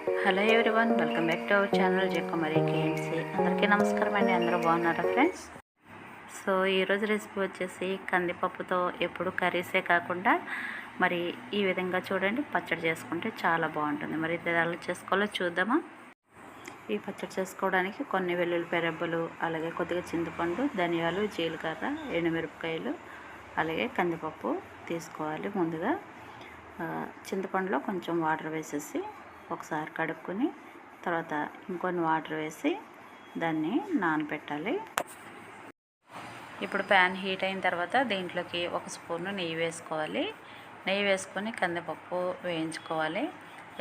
Hello everyone welcome back to our channel జెక్కమరి KMC అందరికీ నమస్కారం అండి అందరూ బాగున్నారా ఫ్రెండ్స్? సో ఈరోజు రెసిపీ వచ్చేసి కందిపప్పుతో ఎప్పుడు కర్రీసే కాకుండా మరి ఈ విధంగా చూడండి పచ్చడి చేసుకుంటే చాలా బాగుంటుంది. మరి ఎలా చేసుకోవాలో చూద్దామా? ఈ పచ్చడి చేసుకోవడానికి కొన్ని వెల్లుల్లిపాయ రెబ్బలు అలాగే కొద్దిగా చింతపండు ధనియాలు జీలకర్ర ఎండుమిరపకాయలు అలాగే కందిపప్పు తీసుకోవాలి ముందుగా. చింతపండులో కొంచెం వాటర్ వేసేసి ఒకసారి కడుక్కొని తర్వాత ఇంకొన్ని వాటర్ వేసి దాన్ని నానబెట్టాలి ఇప్పుడు ప్యాన్ హీట్ అయిన తర్వాత దీంట్లోకి ఒక స్పూను నెయ్యి వేసుకోవాలి. నెయ్యి వేసుకొని కందిపప్పు వేయించుకోవాలి.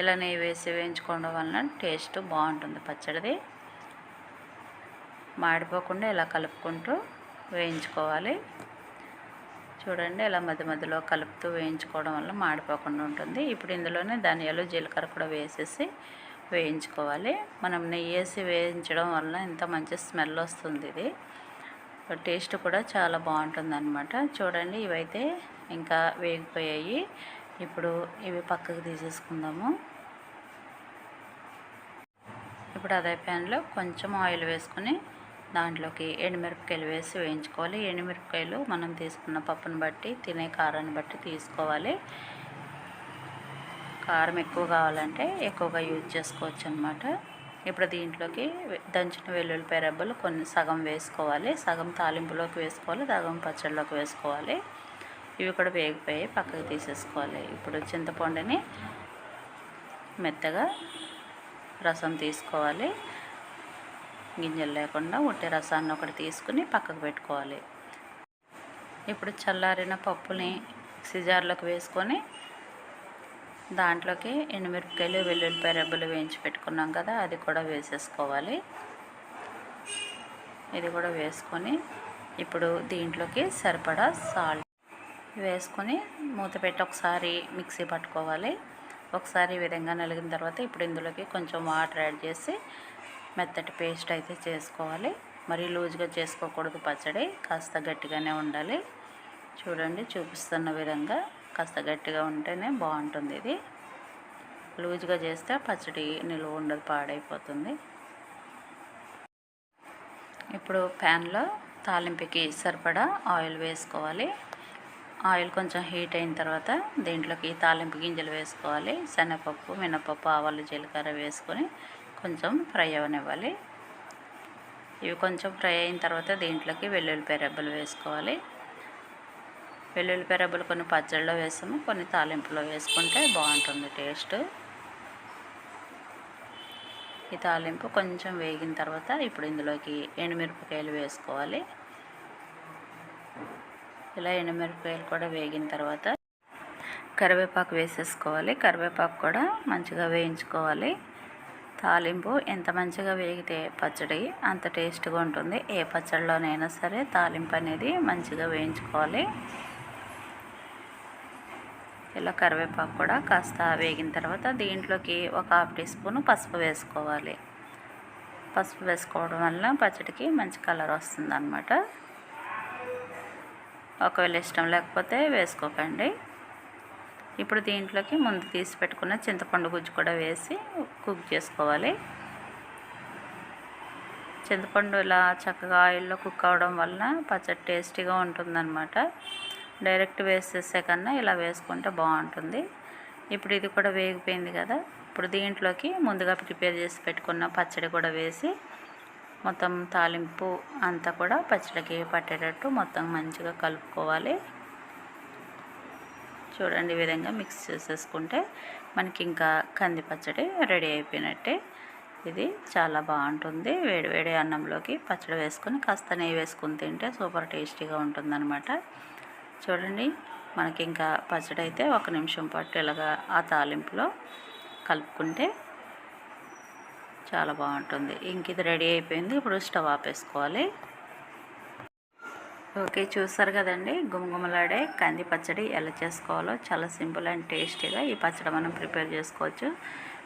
ఇలా నెయ్యి వేసి వేయించుకోవడం వలన టేస్ట్ బాగుంటుంది పచ్చడిది. మాడిపోకుండా ఇలా కలుపుకుంటూ వేయించుకోవాలి. చూడండి ఇలా మధ్య మధ్యలో కలుపుతూ వేయించుకోవడం వల్ల మాడిపోకుండా ఉంటుంది. ఇప్పుడు ఇందులోనే ధనియాలు జీలకర్ర కూడా వేసేసి వేయించుకోవాలి. మనం నెయ్యి వేసి వేయించడం వల్ల ఇంత మంచి స్మెల్ వస్తుంది ఇది. టేస్ట్ కూడా చాలా బాగుంటుంది అనమాట చూడండి ఇవైతే ఇంకా వేగిపోయాయి. ఇప్పుడు ఇవి పక్కకు తీసేసుకుందాము. ఇప్పుడు అదే ప్యాన్లో కొంచెం ఆయిల్ వేసుకొని దాంట్లోకి ఎండుమిరపకాయలు వేసి వేయించుకోవాలి. ఎండుమిరపకాయలు మనం తీసుకున్న పప్పును బట్టి తినే కారాన్ని బట్టి తీసుకోవాలి. కారం ఎక్కువ కావాలంటే ఎక్కువగా యూజ్ చేసుకోవచ్చు అనమాట ఇప్పుడు దీంట్లోకి దంచిన వెల్లుల్లిపాయ రెబ్బలు కొన్ని సగం వేసుకోవాలి. సగం తాలింపులోకి వేసుకోవాలి. సగం పచ్చడిలోకి వేసుకోవాలి. ఇవి కూడా వేగిపోయి పక్కకు తీసేసుకోవాలి. ఇప్పుడు చింతపండుని మెత్తగా రసం తీసుకోవాలి. గింజలు లేకుండా ఉట్టి రసాన్ని ఒకటి తీసుకుని పక్కకు పెట్టుకోవాలి. ఇప్పుడు చల్లారిన పప్పుని సిజార్లోకి వేసుకొని దాంట్లోకి ఎండుమిరపకాయలు వెల్లుల్లిపాయ రెబ్బలు వేయించి పెట్టుకున్నాం కదా అది కూడా వేసేసుకోవాలి. ఇది కూడా వేసుకొని ఇప్పుడు దీంట్లోకి సరిపడా సాల్ట్ వేసుకొని మూత పెట్టి ఒకసారి మిక్సీ పట్టుకోవాలి. ఒకసారి ఈ విధంగా నలిగిన తర్వాత ఇప్పుడు ఇందులోకి కొంచెం వాటర్ యాడ్ చేసి మెత్తటి పేస్ట్ అయితే చేసుకోవాలి. మరీ లూజ్గా చేసుకోకూడదు పచ్చడి. కాస్త గట్టిగానే ఉండాలి. చూడండి చూపిస్తున్న విధంగా కాస్త గట్టిగా ఉంటేనే బాగుంటుంది ఇది. లూజ్గా చేస్తే పచ్చడి నిలువ ఉండదు పాడైపోతుంది. ఇప్పుడు ప్యాన్లో తాలింపుకి సరిపడా ఆయిల్ వేసుకోవాలి. ఆయిల్ కొంచెం హీట్ అయిన తర్వాత దీంట్లోకి తాలింపు గింజలు వేసుకోవాలి. శనగపప్పు మినపప్పు ఆవాలు జీలకర్ర వేసుకొని కొంచెం ఫ్రై అవనివ్వాలి. ఇవి కొంచెం ఫ్రై అయిన తర్వాత దీంట్లోకి వెల్లుల్లిపాయ రెబ్బలు వేసుకోవాలి. వెల్లుల్లిపాయ రెబ్బలు కొన్ని పచ్చళ్ళలో వేసాము కొన్ని తాలింపులో వేసుకుంటే బాగుంటుంది టేస్ట్. ఈ తాలింపు కొంచెం వేగిన తర్వాత ఇప్పుడు ఇందులోకి ఎండుమిరపకాయలు వేసుకోవాలి. ఇలా ఎండుమిరపకాయలు కూడా వేగిన తర్వాత కరివేపాకు వేసేసుకోవాలి. కరివేపాకు కూడా మంచిగా వేయించుకోవాలి. తాలింపు ఎంత మంచిగా వేగితే పచ్చడి అంత టేస్ట్గా ఉంటుంది. ఏ పచ్చడిలోనైనా సరే తాలింపు అనేది మంచిగా వేయించుకోవాలి. ఇలా కరివేపాకు కూడా కాస్త వేగిన తర్వాత దీంట్లోకి ఒక హాఫ్ టీ స్పూన్ పసుపు వేసుకోవాలి. పసుపు వేసుకోవడం వల్ల పచ్చడికి మంచి కలర్ వస్తుంది ఒకవేళ ఇష్టం లేకపోతే వేసుకోకండి. ఇప్పుడు దీంట్లోకి ముందు తీసి పెట్టుకున్న చింతపండు గుజ్జు కూడా వేసి కుక్ చేసుకోవాలి. చింతపండు ఇలా చక్కగా ఆయిల్లో కుక్ అవడం వలన పచ్చడి టేస్టీగా ఉంటుందన్నమాట. డైరెక్ట్ వేసేసే కన్నా ఇలా వేసుకుంటే బాగుంటుంది. ఇప్పుడు ఇది కూడా వేగిపోయింది కదా. ఇప్పుడు దీంట్లోకి ముందుగా ప్రిపేర్ చేసి పెట్టుకున్న పచ్చడి కూడా వేసి మొత్తం తాలింపు అంతా కూడా పచ్చడికి పట్టేటట్టు మొత్తం మంచిగా కలుపుకోవాలి. చూడండి ఈ విధంగా మిక్స్ చేసేసుకుంటే మనకి ఇంకా కంది పచ్చడి రెడీ అయిపోయినట్టే. ఇది చాలా బాగుంటుంది. వేడి వేడి అన్నంలోకి పచ్చడి వేసుకొని కాస్త నెయ్యి వేసుకుని తింటే సూపర్ టేస్టీగా ఉంటుందన్నమాట. చూడండి మనకి ఇంకా పచ్చడి అయితే ఒక నిమిషం పాటు ఇలాగా ఆ తాలింపులో కలుపుకుంటే చాలా బాగుంటుంది. ఇంక ఇది రెడీ అయిపోయింది. ఇప్పుడు స్టవ్ ఆపేసుకోవాలి. ఓకే చూసారు కదండి? గుమగుమలాడే కంది పచ్చడి ఎలా చేసుకోవాలో చాలా సింపుల్ అండ్ టేస్టీగా ఈ పచ్చడి మనం ప్రిపేర్ చేసుకోవచ్చు.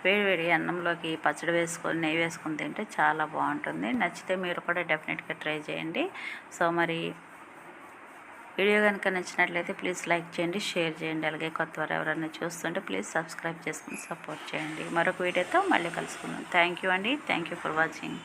వేడివేడి అన్నంలోకి ఈ పచ్చడి వేసుకొని నెయ్యి వేసుకొని తింటే చాలా బాగుంటుంది. నచ్చితే మీరు కూడా డెఫినెట్గా ట్రై చేయండి. సో మరి వీడియో కనుక నచ్చినట్లయితే ప్లీజ్ లైక్ చేయండి షేర్ చేయండి. అలాగే కొత్త వారు ఎవరైనా చూస్తుంటే ప్లీజ్ సబ్స్క్రైబ్ చేసుకుని సపోర్ట్ చేయండి. మరొక వీడియోతో మళ్ళీ కలుసుకుందాం. థ్యాంక్ యూ అండి. Thank you for watching.